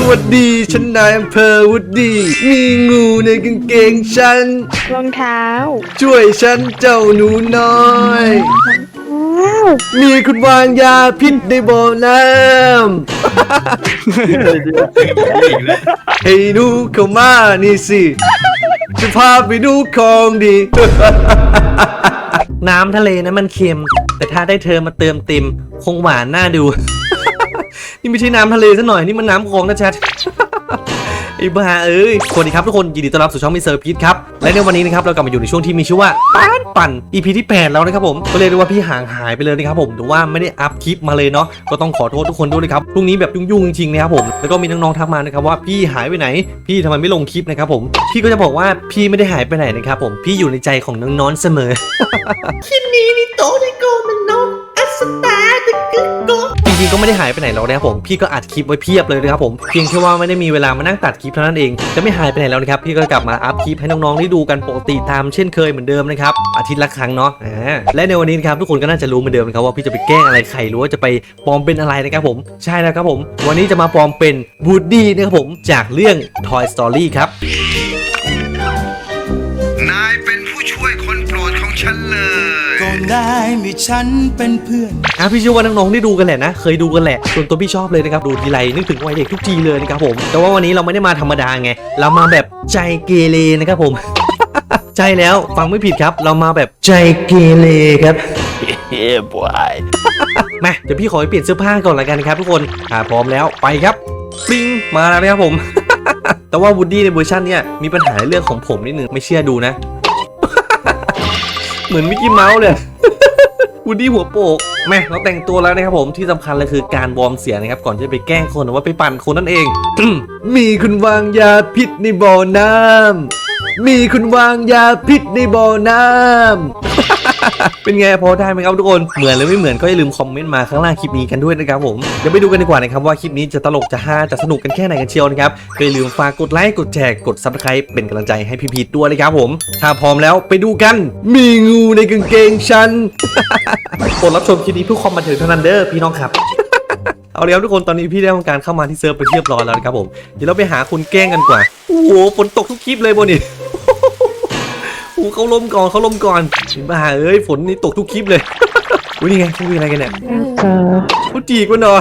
สวัสดีฉันนายอำเภอวุฒดี มีงูในกางเกงฉัน รองเท้า ช่วยฉันเจ้าหนูน้อย ว้าวมีคุณวางยาพิษในบ่อน้ำ ให้หนูเข้ามานี่สิจะพาไปดูของดี น้ำทะเลนะมันเค็ม แต่ถ้าได้เธอมาเติมเต็ม คงหวานน่าดู นี่ไม่ใช่น้ำทะเลซะหน่อยนี่มันน้ำคลองนะแชทไอ้บ้าเอ้ย สวัสดีครับทุกคน ยินดีต้อนรับสู่ช่องมิสเตอร์พีทครับ และในวันนี้นะครับ เรากลับมาอยู่ในช่วงที่มีชื่อว่าปานปั่น EP ที่ 8 แล้วนะครับผม ก็เรียกได้ว่าพี่ห่างหายไปเลยนะครับผมหรือว่าไม่ได้อัพคลิปมาเลยเนาะ ก็ต้องขอโทษทุกคนด้วยนะครับ พรุ่งนี้แบบยุ่งๆจริงๆนะครับผม แล้วก็มีน้องๆทักมานะครับว่าพี่หายไปไหน พี่ทำไมไม่ลงคลิปนะครับผม พี่ก็จะบอกว่าพี่ไม่ได้หายไปไหนนะครับผม พี่อยู่ในใจของน้องๆเสมอจ ริงๆก็ไม่ได้หายไปไหนหรอกนะครับผมพี่ก็อัดคลิปไว้เพียบเลยนะครับผมเพียงแค่ว่าไม่ได้มีเวลามานั่งตัดคลิปเท่านั้นเองจะไม่หายไปไหนแล้วนะครับพี่ก็กลับมาอัพคลิปให้น้องๆได้ดูกันปกติตามเช่นเคยเหมือนเดิมนะครับอาทิตย์ละครั้งเนาะและในวันนี้นะครับทุกคนก็น่าจะรู้เหมือนเดิมนะครับว่าพี่จะไปแกล้งอะไรใครหรือว่าจะไปปลอมเป็นอะไรนะครับผมใช่แล้วครับผม วันนี้จะมาปลอมเป็นบูดดี้นะครับผมจากเรื่อง Toy Story ครับ ได้มีฉันเป็นเพื่อน อะพี่เชื่อว่าน้องๆได้ดูกันแหละนะเคยดูกันแหละส่วนตัวพี่ชอบเลยนะครับดูทีไรนึกถึงวัยเด็กทุกทีเลยนะครับผมแต่ว่าวันนี้เราไม่ได้มาธรรมดาไง เรามาแบบใจเกเรนะครับผม ใช่แล้วฟังไม่ผิดครับ เรามาแบบใจเกเรครับเฮ้บอยมาเดี๋ยวพี่ขอไปเปลี่ยนเสื้อผ้าก่อนละกันครับทุกคนอ่าพร้อมแล้วไปครับปริงมาแล้วนะครับผม แต่ว่าวูดดี้ในเวอร์ชันเนี่ยมีปัญหาในเรื่องของผมนิดนึงไม่เชื่อดูนะ เหมือนมิกกี้เมาส์เลย วูดดี้หัวโปกแม่เราแต่งตัวแล้วนะครับผมที่สำคัญเลยคือการวอร์มเสียงนะครับก่อนที่จะไปแกล้งคนหรือว่าไปปั่นคนนั่นเอง มีคุณวางยาพิษในบ่อน้ำมีคุณวางยาพิษในบ่อน้ำ เป็นไงพอได้ไหมครับทุกคนเหมือนหรือไม่เหมือนก็อย่าลืมคอมเมนต์มาข้างล่างคลิปนี้กันด้วยนะครับผมเดี๋ยวไปดูกันดีกว่านะครับว่าคลิปนี้จะตลกจะฮาจะสนุกกันแค่ไหนกันเชียวนะครับก็อย่าลืมฝากกดไลค์กดแชร์กด subscribe เป็นกำลังใจให้พี่พีทด้วยนะครับผม ถ้าพร้อมแล้วไปดูกัน มีงูในกางเกงฉันโปรดรับชมคลิปนี้เพื่อความบันเทิงเท่านั้นเด้อพี่น้องครับเอาเลยครับทุกคนตอนนี้พี่ได้ทำการเข้ามาที่เซิร์ฟไปเรียบร้อยแล้วนะครับผมเดี๋ยวเราไปหาคนแกล้งกันกว่าโอ้โหฝนตกทุกคลิปเลยบนนี่ หเขาลมก่อนเขาลมก่อนบ้าเอ้ยฝนนี่ตกทุกคลิปเลยอุ้ยนี่ไงเขาคุยอะไรกันเนี่ยเจอพูดจีกวะเนาะ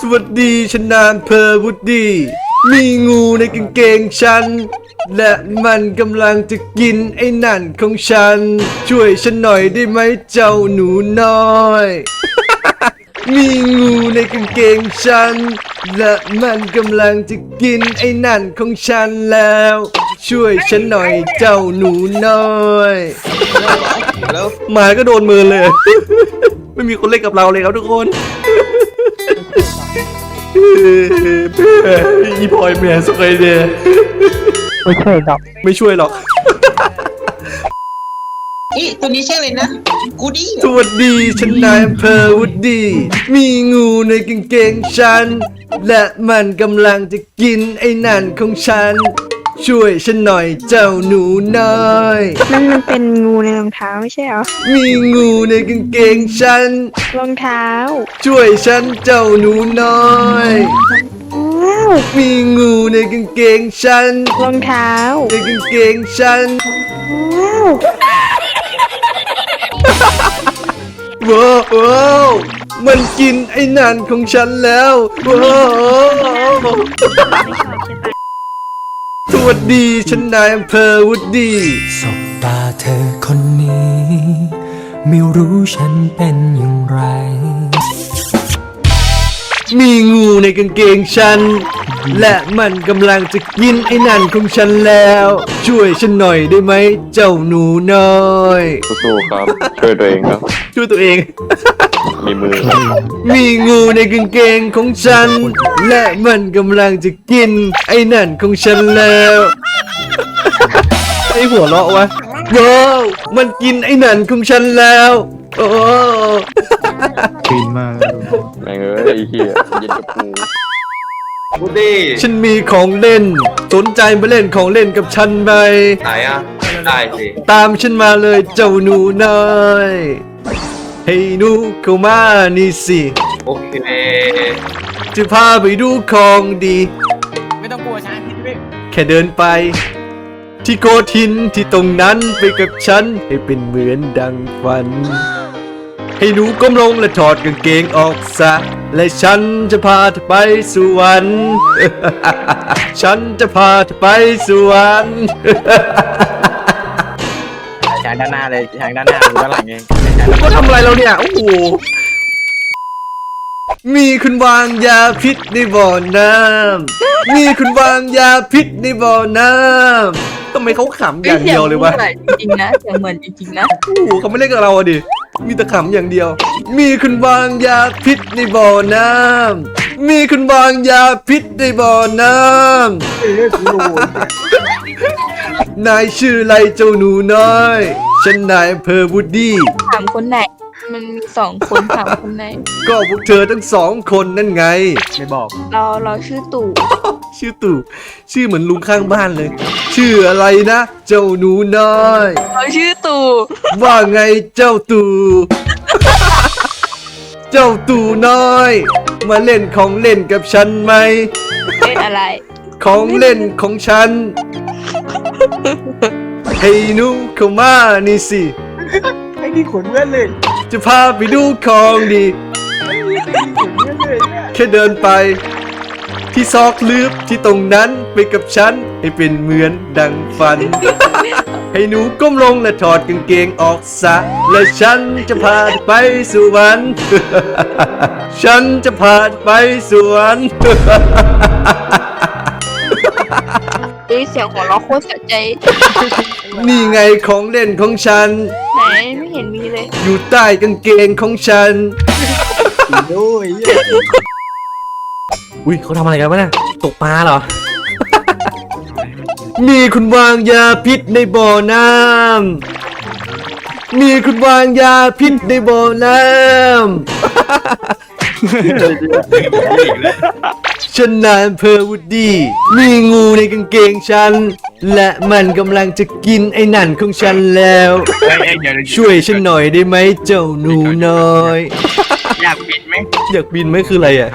สวัสดีฉันนามเพอวุฒดีมีงูในกางเกงฉัน และมันกำลังจะกินไอ้นั่นของฉัน ช่วยฉันหน่อยได้ไหมเจ้าหนูน้อย มีงูในกางเกงฉัน และมันกำลังจะกินไอ้นั่นของฉันแล้ว ช่วยฉันหน่อยเจ้าหนูน้อยหมาก็โดนมือเลย ไม่มีคนเล่นกับเราเลยครับทุกคนอีพลอยแม่สกอยเดยไม่ช่วยหรอก ไม่ช่วยหรอกนี่ตัวนี้ใช่เลยนะ กูดี้สวัสดีฉันนายอำเภอวุฒดี มีงูในกางเกงฉัน และมันกำลังจะกินไอ้นั่นของฉัน ช่วยฉันหน่อยเจ้าหนูน้อยมันมันเป็นงูในรองเท้าไม่ใช่เหรอ มีงูในกางเกงฉัน รองเท้า ช่วยฉันเจ้าหนูน้อย ว้าว มีงูในกางเกงฉัน รองเท้า ในกางเกงฉัน ว้าว ว้าวว้าวมันกินไอ้นั่นของฉันแล้วว้าว สวัสดีฉันนายอำเภอวุฒดีสบตาเธอคนนี้ ไม่รู้ฉันเป็นอย่างไร มีงูในกางเกงฉัน และมันกำลังจะกินไอ้นั่นของฉันแล้ว ช่วยฉันหน่อยได้ไหม เจ้าหนูน้อย สู้ๆครับ ช่วยตัวเองครับ ช่วยตัวเอง มีมือครับมีงูในกางเกงของฉัน และมันกำลังจะกิน ไอ้นั่นของฉันแล้วไอ้หัวเราะวะว้าวมันกินไอ้นั่นของฉันแล้ว โอ้แม่งเอ้ยไอ้เหี้ยเย็นกับกูบูดดี้ฉันมีของเล่น สนใจมาเล่นของเล่นกับฉันไหมไหนอะได้สิตามฉันมาเลยเจ้าหนูน้อย ให้หนูเข้ามานี่สิโอเค จะพาไปดูของดี ไม่ต้องกลัวช้างพิษพี่แค่เดินไป ที่โกทินที่ตรงนั้นไปกับฉัน ให้เป็นเหมือนดังฝัน ให้หนูก้มลงและถอดกางเกงออกซะ และฉันจะพาเธอไปสวรรค์ ฉันจะพาเธอไปสวรรค์ ช้างด้านหน้าเลยช้างด้านหน้าดูด้านหลังเอง ก็ทำอะไรเราเนี่ยโอ้โหมีคุณวางยาพิษในบ่อน้ำมีคุณวางยาพิษในบ่อน้ำทำไมเขาขำอย่างเดียวเลยวะจริงๆนะเสียงเหมือนจริงๆนะ โอ้โหเขาไม่เล่นกับเราอะดิ มีแต่ขำอย่างเดียว มีคุณวางยาพิษในบ่อน้ำมีคุณวางยาพิษในบ่อน้ำนายชื่ออะไรเจ้าหนูน้อย ฉันนายอำเพอวูดดี้ ถามคนไหน มันมีสองคนถามคนไหน ก็พวกเธอทั้งสองคนนั่นไง ไม่บอก เราเราชื่อตู่ชื่อตู่ ชื่อเหมือนลุงข้างบ้านเลย ชื่ออะไรนะ เจ้าหนูน้อย เราชื่อ ตู่ ว่าไงเจ้าตู่เจ้าตู่น้อย มาเล่นของเล่นกับฉันไหม เล่นอะไร ของเล่นของฉัน ให้หนูเข้ามานี่สิไม่มีขนเพื่อนเลยจะพาไปดูของดีแค่เดินไป ที่ซอกลืบที่ตรงนั้นไปกับฉัน ให้เป็นเหมือนดังฝัน ให้หนูก้มลงและถอดกางเกงออกซะ และฉันจะพาเธอไปสวรรค์ฉันจะพาเธอไปสวรรค์เฮ้ยเสียงของเราะโคตรสะใจ นี่ไงของเล่นของฉัน ไหนไม่เห็นมีเลย อยู่ใต้กางเกงของฉัน ด้วยอุ้ยเขาทำอะไรกันวะเนี่ยตกปลาเหรอ มีคุณวางยาพิษในบ่อน้ำมีคุณวางยาพิษในบ่อน้ำฉันนายอำเภอวูดดี้มีงูในกางเกงฉัน และมันกำลังจะกินไอ้นั่นของฉันแล้ว ช่วยฉันหน่อยได้ไหมเจ้าหนูน้อย อยากบินไหมอยากบินไหมคืออะไรอะ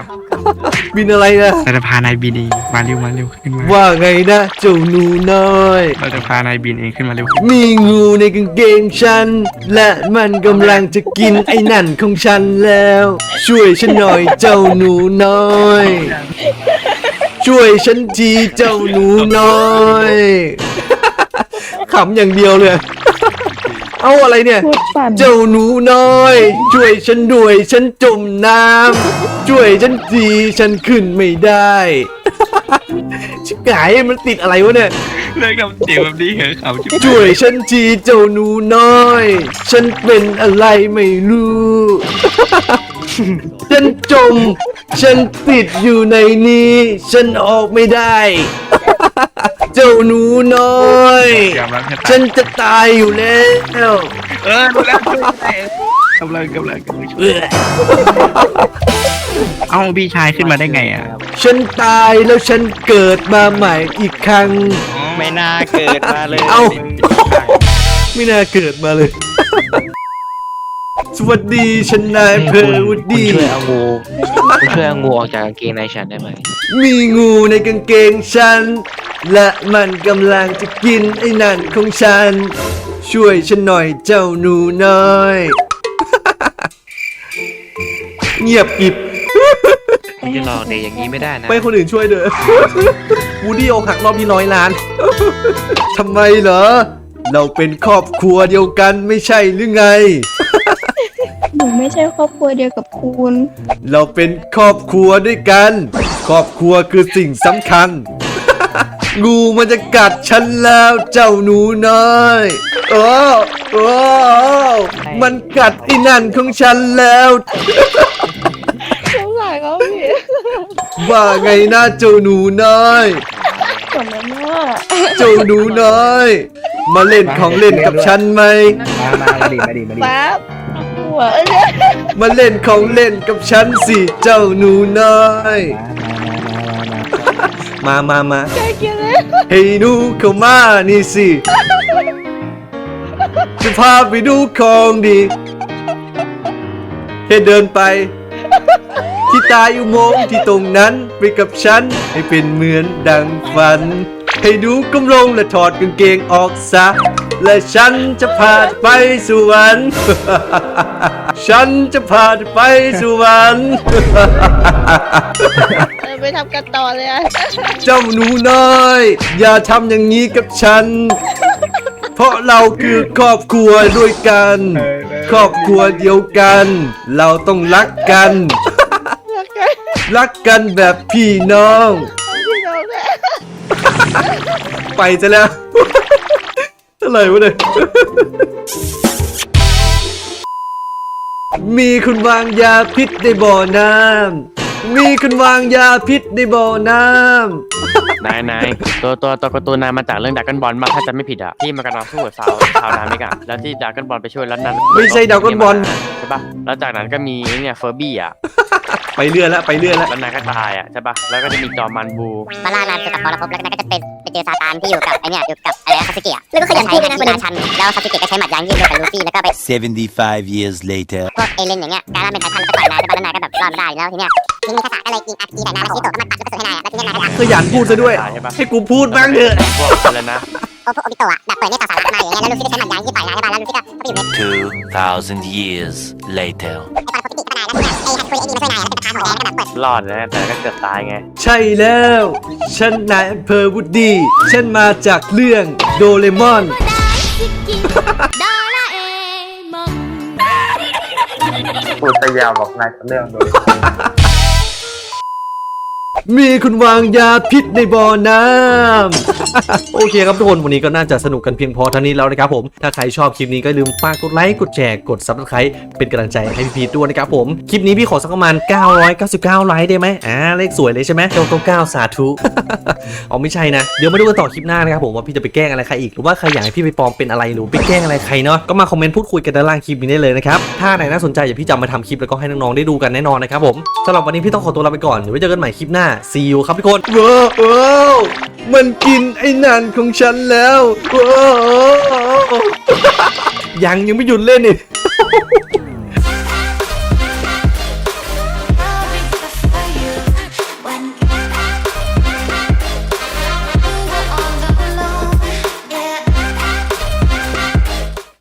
บินอะไรนะเราจะพานายบินเองมาเร็วมาเร็วขึ้นมาว่าไงนะเจ้าหนูน้อย เราจะพานายบินเองขึ้นมาเร็วมีงูในกางเกงฉัน และมันกำลังจะกินไอ้นั่นของฉันแล้ว ช่วยฉันหน่อยเจ้าหนูน้อย ช่วยฉันทีเจ้าหนูน้อยขำอย่างเดียวเลย เอาอะไรเนี่ย พูดปั่นเจ้าหนูน้อย ช่วยฉันด้วยฉันจมน้ำช่วยฉันทีฉันขึ้นไม่ได้ ชิบหายมันติดอะไรวะเนี่ยเลยกับเสียงแบบนี้เหรอเขาจิ๊บช่วยฉันทีเจ้าหนูน้อย ฉันเป็นอะไรไม่รู้ ฉันจม ฉันติดอยู่ในนี้ ฉันออกไม่ได้ เจ้าหนูน้อย ยอมรับแค่ฉันจะตายอยู่แล้วเออรู้แล้วกำลังกำลังกำลังเอ้อเอ้าพี่ชายขึ้นมาได้ไงอะฉันตายแล้วฉันเกิดมาใหม่อีกครั้ง ไม่น่าเกิดมาเลย เอ้า ไม่น่าเกิดมาเลย สวัสดีฉันนายเพอร์วูดดี้ช่วยเอางูคุณช่วยเอางูออกจากกางเกงในฉันได้ไหมมีงูในกางเกงฉัน และมันกำลังจะกินไอ้นั่นของฉัน ช่วยฉันหน่อยเจ้าหนูน้อย เงียบกริบจะลองเด็กอย่างนี้ไม่ได้นะ ไม่ให้คนอื่นช่วยเด้อวูดดี้อกหักรอบนี้ร้อยล้านทำไมเหรอ เราเป็นครอบครัวเดียวกันไม่ใช่หรือไงห นูไม่ใช่ครอบครัวเดียวกับคุณ เราเป็นครอบครัวด้วยกัน ครอบครัวคือสิ่งสำคัญ งูมันจะกัดฉันแล้วเจ้าหนูน้อยโอ้โอ้มันกัดไอ้นั่นของฉันแล้ว สงสารเขาพี่ว่าไงนะเจ้าหนูน้อย สมนั้นว่าเจ้าหนูน้อย มาเล่นของเล่นกับฉันไหมมา มามาดิมาดิมาดิป๊าบ หัวเนี่ยมาเล่นของเล่นกับฉันสิเจ้าหนูน้อย มามามาใจเกลียดเลยเฮ้ยหนูเข้ามานี่สิจะพาไปดูของดีแค่เดินไปที่ที่ตายอุโมงค์ที่ตรงนั้นไปกับฉัน ให้เป็นเหมือนดังฝัน ให้ดูกำลงและถอดกางเกงออกซะ และฉันจะพาเธอไปสวรรค์ ฉันจะพาเธอไปสวรรค์เออไปทำกันต่อเลยอะเจ้าหนูน้อย อย่าทำอย่างนี้กับฉัน เพราะเราคือครอบครัวด้วยกัน ครอบครัวเดียวกัน เราต้องรักกัน รักกันแบบพี่น้อง พี่น้องเนี่ยไปจะแล้ว อะไรวะเนี่ย มีคุณวางยาพิษในบ่อน้ำ มีคุณวางยาพิษในบ่อน้ำนายนายตัวตัวตัวการ์ตูนนายมาจากเรื่องดักกันบอลมาถ้าจะไม่ผิดอะที่มันกำลังสู้กับชาวชาวนามิกอะแล้วที่ดักกันบอลไปช่วยแล้วนั้นไม่ใช่ Dragon Ball ใช่ปะแล้วจากนั้นก็มีไอ้เนี่ยเฟอร์บี้อะ ไปเรื่อยแล้วไปเรื่อยแล้วแล้วนายก็ตายอะใช่ปะแล้วก็จะมีจอมันบูมาล่านานเจอกับปรภพแล้วก็จะเป็นไปเจอซาตานที่อยู่กับไอเนี่ยอยู่กับอะไรนะคาสเกะแล้วก็ขยันพูดด้วยนะราชันแล้วคาสเกะก็ใช้หมัดยางยืดเดียวกับลูฟี่แล้วก็ไป 75 years later พวกเอเลนอย่างเงี้ยการล่าเป็นไททันแล้วก็ต่อยนายใช่ปะแล้วนายก็แบบรอดไม่ได้แล้วทีเนี้ยทีนี้คาสะก็เลยกินอัดทีแต่นายแล้วชิโตะก็มาตัดลูกกระสุนให้นายอะแล้วทีเนี้ยนายก็ทำขยันพูดซะด้วยใช่ปะให้กูพูดบ้างเถอะพวกอะไรนะโอพวกโอบิโตะแบบเปิดเนี่ยต่อสาระมาอย่างเงี้ยแล้วลูฟี่ก็ใช้หมัดยางยืดต่อยนายใช่ปะแล้วลูฟี่ก็เข้าไปอยู่ใน2,000 years later ไอ้ปรภพที่ติดเข้าไปนายแล้วทีเนี้ยไอ้ฮัต คุยไอ้ดีมาช่วยนายแล้วเป็นประธานของแดงก็แบบเปิดรอดนะแต่ก็เกือบตายไง ใช่แล้ว ฉันนายอำเภอวุดีฉันมาจากเรื่องโดเรมอน พูดตะยาวบอกนายเรื่องดู มีคุณวางยาพิษในบ่อน้ำ โอเคครับทุกคนวันนี้ก็น่าจะสนุกกันเพียงพอเท่านี้แล้วนะครับผม ถ้าใครชอบคลิปนี้ก็อย่าลืมฝากกดไลค์กดแชร์กด subscribe เป็นกำลังใจให้พี่พีด้วยนะครับผม คลิปนี้พี่ขอสักประมาณ 999 ไลค์ได้ไหมอ่าเลขสวยเลยใช่ไหม999 สาธุอ๋อไม่ใช่นะ เดี๋ยวมาดูกันต่อคลิปหน้านะครับผมว่าพี่จะไปแกล้งอะไรใครอีกหรือว่าใครอยากให้พี่ไปปลอมเป็นอะไรหรือไปแกล้งอะไรใครเนาะก็มาคอมเมนต์พูดคุยกันด้านล่างคลิปนี้ได้เลยนะครับถ้าไหนน่าสนใจเดี๋ยวพี่จะเอามาทำคลิปแล้วก็ให้น้องๆได้ดูกันแน่นอนนะครับผมสำหรับวันนี้พี่ต้องขอตัวลาไปก่อนเดี๋ยวไว้เจอกันใหม่คลิปหน้าซีอูครับทุกคนว้าวว้าวมันกินไอ้นันของฉันแล้วว้าวยังยังไม่หยุดเล่นอีก